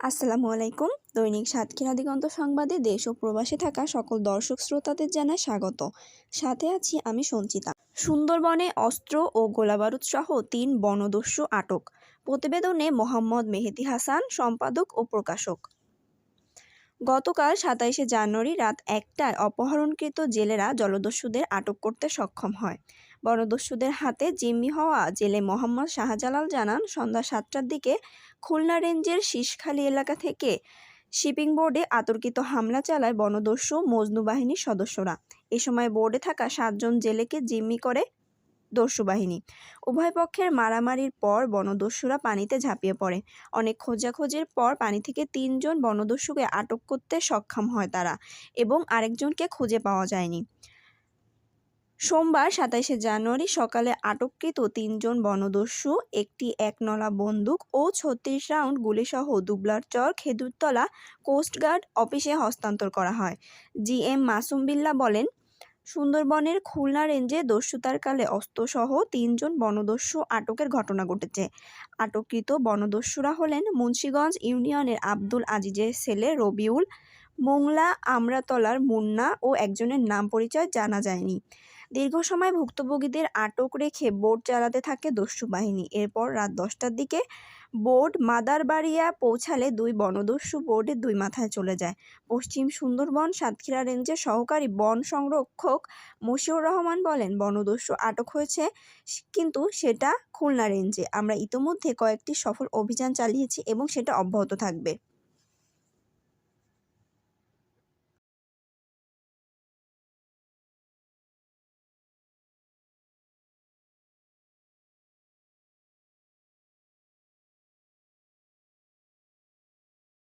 আসসালামু আলাইকুম। দৈনিক সাতক্ষীরা দিগন্ত সংবাদে দেশ ও প্রবাসে থাকা সকল দর্শক শ্রোতাদের জানায় স্বাগত। সাথে আছি আমি সঞ্চিতা। সুন্দরবনে অস্ত্র ও গোলাবারুদ সহ তিন বনদস্যু আটক। প্রতিবেদনে মোহাম্মদ মেহেদি হাসান, সম্পাদক ও প্রকাশক। গতকাল সাতাইশে জানুয়ারি রাত একটায় অপহরণকৃত জেলেরা জলদস্যুদের আটক করতে সক্ষম হয়। বনদস্যুদের হাতে জিম্মি হওয়া জেলে মোহাম্মদ শাহজালাল জানান, সন্ধ্যা সাতটার দিকে খুলনা রেঞ্জের শীষখালী এলাকা থেকে শিপিং বোর্ডে আতর্কিত হামলা চালায় বনদস্যু মজনু বাহিনীর সদস্যরা। এ সময় বোর্ডে থাকা সাতজন জেলেকে জিম্মি করে দস্যু বাহিনী উভয় পক্ষের মারামারির পর বনদস্যুরা পানিতে ঝাঁপিয়ে পড়ে। অনেক খোঁজাখোঁজির পর পানি থেকে তিনজন বনদস্যুকে আটক করতে সক্ষম হয় তারা এবং আরেকজনকে খুঁজে পাওয়া যায়নি। সোমবার সাতাইশে জানুয়ারি সকালে আটককৃত তিনজন বনদস্যু, একটি একনলা বন্দুক ও ছত্রিশ রাউন্ড গুলিসহ দুবলারচর খেদুরতলা কোস্টগার্ড অফিসে হস্তান্তর করা হয়। জি এম মাসুম বিল্লা বলেন সুন্দরবনের খুলনা রেঞ্জে দস্যুতার কালে অস্ত্রসহ তিনজন বনদস্যু আটকের ঘটনা ঘটেছে। আটককৃত বনদস্যুরা হলেন মুন্সীগঞ্জ ইউনিয়নের আব্দুল আজিজের ছেলে রবিউল, মোংলা আমরাতলার মুন্না ও একজনের নাম পরিচয় জানা যায়নি। দীর্ঘ সময় ভুক্তভোগীদের আটক রেখে বোট চালাতে থাকে দস্যু বাহিনী। এরপর রাত দশটার দিকে বোর্ড মাদারবাড়িয়া পৌঁছালে দুই বনদস্যু বোর্ডের দুই মাথায় চলে যায়। পশ্চিম সুন্দরবন সাতক্ষীরা রেঞ্জের সহকারী বন সংরক্ষক মশিউর রহমান বলেন, বনদস্যু আটক হয়েছে কিন্তু সেটা খুলনা রেঞ্জে। আমরা ইতোমধ্যে কয়েকটি সফল অভিযান চালিয়েছি এবং সেটা অব্যাহত থাকবে।